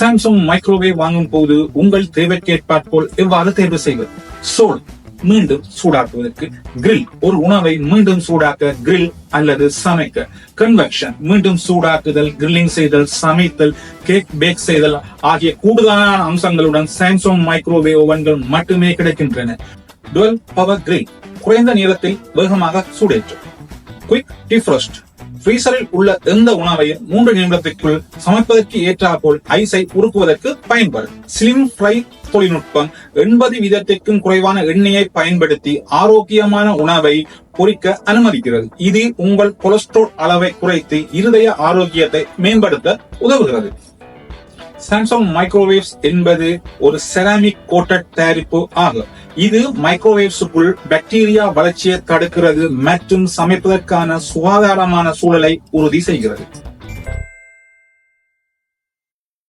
Samsung microwave வாங்கும் போது உங்கள் தேவைக்கேற்பாற்போல் எவ்வாறு தேர்வு செய்வது? சோல் மீண்டும் சூடாக்குவதற்கு. கிரில் ஒரு உணவை மீண்டும் சூடாக்க கிரில் அல்லது சமைக்க. கன்வெக்ஷன் மீண்டும் சூடாக்குதல் கிரில்லிங் செய்தல் சமைத்தல் கேக் பேக் செய்தல் ஆகிய கூடுதலான அம்சங்களுடன் சாம்சங் மைக்ரோவேவ் ஓவன்கள் மட்டுமே கிடைக்கின்றன. டுவெல் பவர் கிரில் குறைந்த நேரத்தில் வேகமாக சூடேற்றும். குயிக் டிஃப்ரோஸ்ட் ஃப்ரீசரில் உள்ள எந்த உணவையும் மூன்று நிமிடத்திற்குள் சமைப்பதற்கு ஏற்றாற்போல் ஐஸை உருக்குவதற்கு பயன்படும். ஸ்லிம் ஃப்ரை தொழில்நுட்பம் எண்பது வீதத்திற்கும் குறைவான எண்ணெயை பயன்படுத்தி ஆரோக்கியமான உணவை பொறிக்க அனுமதிக்கிறது. இது உங்கள் கொலஸ்ட்ரால் அளவை குறைத்து இருதய ஆரோக்கியத்தை மேம்படுத்த உதவுகிறது. சாம்சங் மைக்ரோவேவ்ஸ் என்பது ஒரு செராமிக் கோட்டட் தயாரிப்பு ஆகும். இது மைக்ரோவேவ்ஸுக்குள் பாக்டீரியா வளர்ச்சியை தடுக்கிறது மற்றும் சமைப்பதற்கான சுகாதாரமான சூழலை உறுதி செய்கிறது.